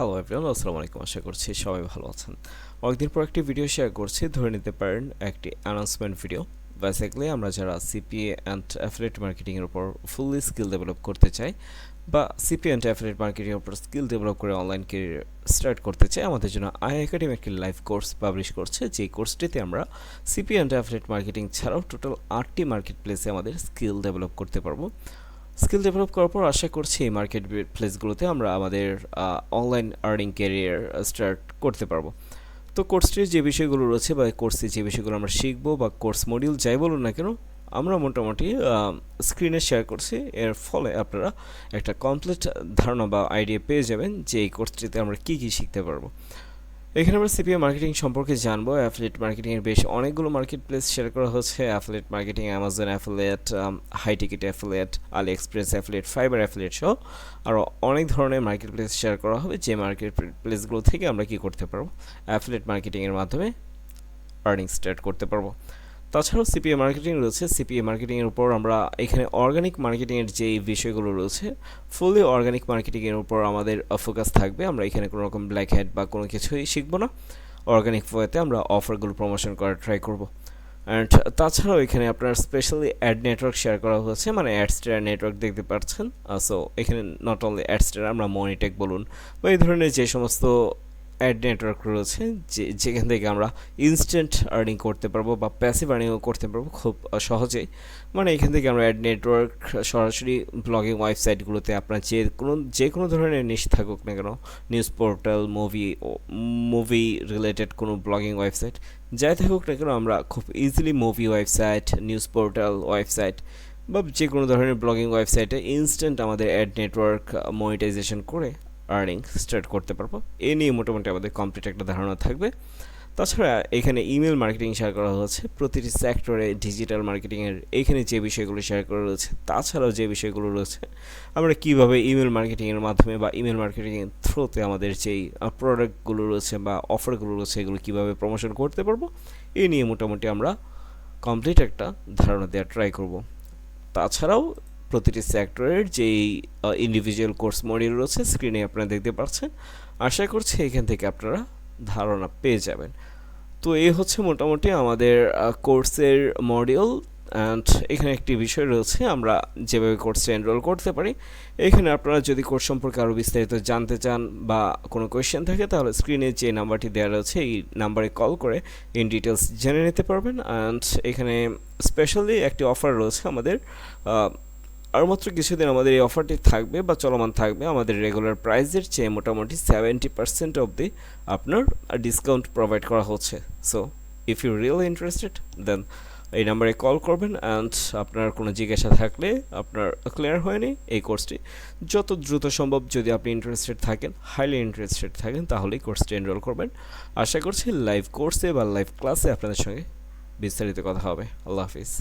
Hello everyone আসসালামু আলাইকুম। আশা করছি সবাই ভালো আছেন। অনেকদিন পর একটি ভিডিও শেয়ার করছি। ধরে নিতে পারেন একটি অ্যানাউন্সমেন্ট ভিডিও বেসিক্যালি আমরা যারা সিপিএ অ্যান্ড অ্যাফিলিয়েট মার্কেটিংয়ের উপর ফুললি স্কিল ডেভেলপ করতে চাই বা সিপিএ অ্যান্ড অ্যাফিলিয়েট মার্কেটিংয়ের উপর স্কিল ডেভেলপ করে অনলাইন কেরিয়ার স্টার্ট করতে চাই, আমাদের জন্য আই একাডেমি একটি লাইভ কোর্স পাবলিশ করছে। যে কোর্সটিতে আমরা সিপি অ্যান্ড অ্যাফিলিয়েট মার্কেটিং ছাড়াও টোটাল আটটি মার্কেট প্লেসে আমাদের স্কিল ডেভেলপ করতে পারব। স্কিল ডেভেলপ করার পর আশা করছি এই মার্কেট প্লেসগুলোতে আমরা আমাদের অনলাইন আর্নিং ক্যারিয়ার স্টার্ট করতে পারব। তো কোর্সটির যে বিষয়গুলো রয়েছে বা কোর্সে যে বিষয়গুলো আমরা শিখব বা কোর্স মডিউল যাই বলুন না কেন, আমরা মোটামুটি স্ক্রিনে শেয়ার করছি। এর ফলে আপনারা একটা কমপ্লিট ধারণা বা আইডিয়া পেয়ে যাবেন যে এই কোর্সটিতে আমরা কী কী শিখতে পারব। এখানে আমরা সিপিএ মার্কেটিং সম্পর্কে জানব। অ্যাফিলেট মার্কেটিংয়ের বেশ অনেকগুলো মার্কেট প্লেস শেয়ার করা হচ্ছে। Affiliate marketing, Amazon affiliate high ticket affiliate AliExpress affiliate Fiverr affiliate সহ আরও অনেক ধরনের মার্কেট প্লেস শেয়ার করা হবে। যে মার্কেট প্লেসগুলো থেকে আমরা কি করতে পারব? অ্যাফিলেট মার্কেটিংয়ের মাধ্যমে আর্নিং স্টার্ট করতে পারব। তাছাড়াও সিপিএ মার্কেটিং রয়েছে। সিপিএ মার্কেটিংয়ের উপর আমরা এখানে অর্গানিক মার্কেটিংয়ের যে বিষয়গুলো রয়েছে ফুললি অর্গানিক মার্কেটিংয়ের উপর আমাদের ফোকাস থাকবে। আমরা এখানে কোনো রকম ব্ল্যাক হ্যাট বা কোনো কিছুই শিখব না। অর্গানিক ওয়েতে আমরা অফারগুলো প্রমোশন করার ট্রাই করব। অ্যান্ড তাছাড়াও এখানে আপনার স্পেশালি অ্যাড নেটওয়ার্ক শেয়ার করা হয়েছে মানে অ্যাডস্টার নেটওয়ার্ক দেখতে পাচ্ছেন। সো এখানে নট অনলি অ্যাডস্টার আমরা মনিটেক বলুন বা এই ধরনের যে সমস্ত অ্যাড নেটওয়ার্ক রয়েছে, যে, যেখান থেকে আমরা ইনস্ট্যান্ট আর্নিং করতে পারব বা প্যাসিভ আর্নিংও করতে পারব খুব সহজেই। মানে এখান থেকে আমরা অ্যাড নেটওয়ার্ক সরাসরি ব্লগিং ওয়েবসাইটগুলোতে আপনার যে কোনো যে কোনো ধরনের নিশ থাকুক না কেন news portal movie movie related কোনো ব্লগিং ওয়েবসাইট যাই থাকুক না কেন, আমরা খুব easily movie website news portal website বা যে কোনো ধরনের ব্লগিং ওয়েবসাইটে ইনস্ট্যান্ট আমাদের অ্যাড নেটওয়ার্ক মনিটাইজেশন করে আর্নিং স্টার্ট করতে পারব। এ নিয়ে মোটামুটি আমাদের কমপ্লিট একটা ধারণা থাকবে। তাছাড়া এখানে ইমেল মার্কেটিং শেয়ার করা হচ্ছে। প্রতিটি সেক্টরে ডিজিটাল মার্কেটিংয়ের এখানে যে বিষয়গুলো শেয়ার করা রয়েছে, তাছাড়াও যে বিষয়গুলো রয়েছে, আমরা কীভাবে ইমেল মার্কেটিংয়ের মাধ্যমে বা ইমেল মার্কেটিংয়ের থ্রুতে আমাদের যেই প্রোডাক্টগুলো রয়েছে বা অফারগুলো রয়েছে, এগুলো কীভাবে প্রমোশন করতে পারব এই নিয়ে মোটামুটি আমরা কমপ্লিট একটা ধারণা দেওয়ার ট্রাই করব। তাছাড়াও প্রতিটি সেক্টরের যেই ইন্ডিভিজুয়াল কোর্স মডিউল রয়েছে স্ক্রিনে আপনারা দেখতে পাচ্ছেন। আশা করছি এখান থেকে আপনারা ধারণা পেয়ে যাবেন। তো এই হচ্ছে মোটামুটি আমাদের কোর্সের মডিউল অ্যান্ড এখানে একটি বিষয় রয়েছে, আমরা যেভাবে কোর্সে এনরোল করতে পারি, এখানে আপনারা যদি কোর্স সম্পর্কে আরও বিস্তারিত জানতে চান বা কোনো কোয়েশ্চেন থাকে, তাহলে স্ক্রিনে যে নাম্বারটি দেওয়া রয়েছে, এই নাম্বারে কল করে ইন ডিটেলস জেনে নিতে পারবেন। অ্যান্ড এখানে স্পেশালি একটি অফার রয়েছে আমাদের আর মাত্র কিছুদিন আমাদের এই অফারটি থাকবে বা চলমান থাকবে, আমাদের রেগুলার প্রাইসের চেয়ে মোটামুটি সেভেন্টি পার্সেন্ট অবধি আপনার ডিসকাউন্ট প্রোভাইড করা হচ্ছে। So if you really interested then এই নাম্বারে কল করবেন অ্যান্ড আপনার কোনো জিজ্ঞাসা থাকলে আপনার ক্লিয়ার হয়নি এই কোর্সটি যত দ্রুত সম্ভব যদি আপনি ইন্টারেস্টেড থাকেন হাইলি ইন্টারেস্টেড থাকেন, তাহলে এই কোর্সটি এনরোল করবেন। আশা করছি লাইভ কোর্সে বা লাইভ ক্লাসে আপনাদের সঙ্গে বিস্তারিত কথা হবে। আল্লাহ হাফিজ।